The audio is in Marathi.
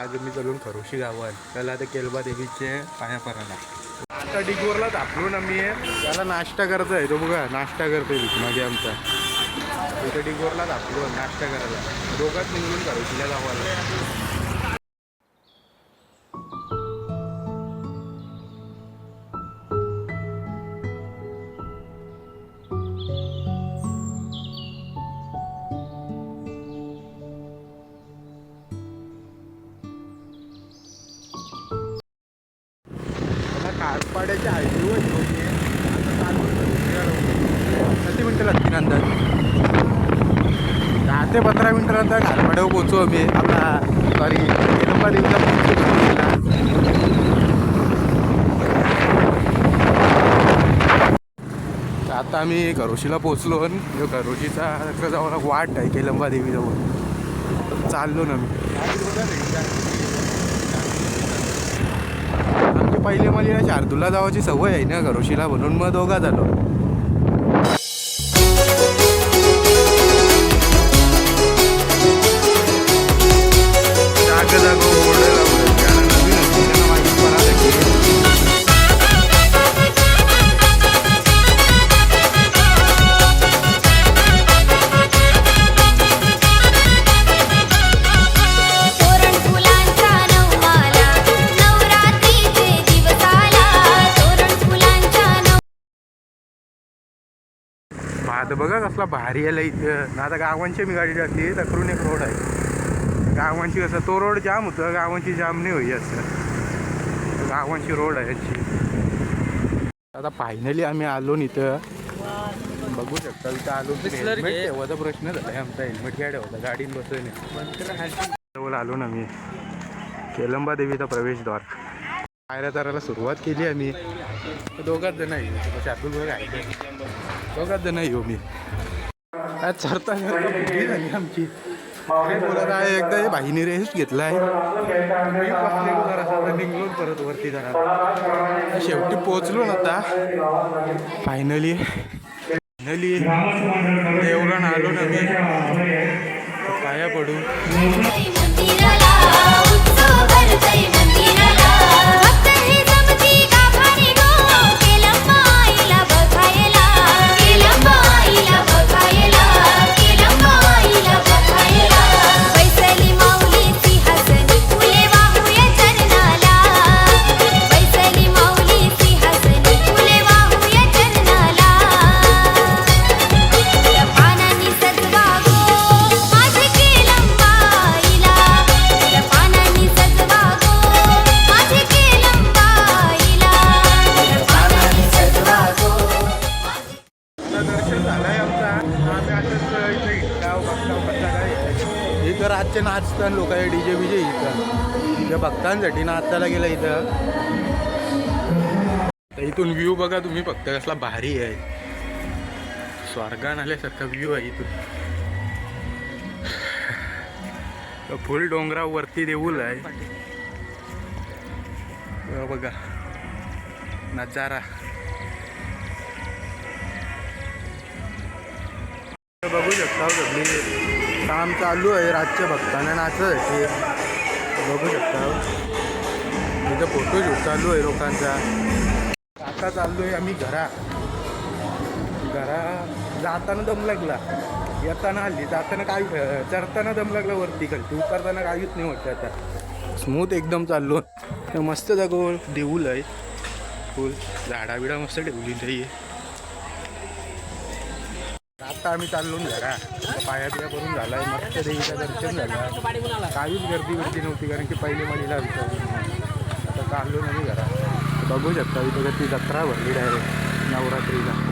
आज मी चलून खरोशी गावात. त्याला आता केलबा देवीचे पाया पराला. आता डिगोरला दाखलो ना मी त्याला नाश्ता करतो आहे. तो बघा नाश्ता करतोय मागे आमचा. इथं डिगोरला दाखलो नाश्ता करायला. दोघात निघून खरोशीला गावाला खारपाड्याच्या हायवेवर घेऊन ये. किती मिनटं लागतील अंदाज? दहा ते पंधरा मिनटं नंतर खारपाड्यावर पोहोचू आम्ही. आपला सॉरी निलंबा आता आम्ही घरोशीला पोचलो आणि घरोशीचा करोशीचा जवळ वाट आहे केलंबा देवीजवळ. चाललो ना मी पहिले मला शार्दूला जावाची सवय आहे ना घरोशीला म्हणून. मग दोघा झालो. भात बघा कसला भारी आला इथं. ना आता गावांची मी गाडी टाकली तकडून एक रोड आहे. गावांची कसं तो रोड जाम होतं गावांची जाम नाही होई असं. गावांची रोड आहे याची. आता फायनली आम्ही आलो न इथं. बघू शकता इथं आलो ठेवायचा प्रश्न झाला आमचा हेल्मेट काय ठेवता गाडीत बसवणे जवळ आलो ना मी. केलंबा देवीचा प्रवेशद्वार. पायऱ्या ताराला सुरुवात केली आम्ही. दोघाच जण आहे. बघ आहे. दोघाच जण येऊ मी. चरता झाली आमची. काय बोलत आहे एकदा हे बाईने रेस्ट घेतलाय मी निघलो परत वरती जरा. शेवटी पोहोचलो ना आता. फायनली फायनली देवगण आलो ना मी. पाया पडू काय इथं रातचे नाचतात लोक आहे डीजे बीजे इथं. इथं भक्तांसाठी नाचायला गेलं इथं. तर इथून व्ह्यू बघा तुम्ही फक्त कसला भारी आहे. स्वर्गान आल्यासारखा व्ह्यू आहे इथून. फुल डोंगरावरती देऊल आहे. बघा. नजारा. बघू शकता हो सगळी काम चालू आहे रातच्या भक्तांना नाचायसाठी बघू शकता हो. इथं फोटोशूट चालू आहे लोकांचा. आता चाललो आहे आम्ही घरा. घरा जाताना दम लागला येताना हल्ली जाताना काय चढताना दम लागला वरती खालती. उतरताना काहीच नाही वाटतं आता. स्मूथ एकदम चाललो मस्त जागो. देऊल आहे. फुल. झाडा बिडा मस्त ठेवली नाही आता आम्ही चाललो घरा. आता पाया बिया करून झालाय मस्त देवीचं दर्शन झालं. काहीच गर्दी गर्दी नव्हती कारण की पहिले मलीला विचारलं आता चाललो नाही घरा. बघू शकता इथं ती जत्रा भरली डायरेक्ट नवरात्रीला.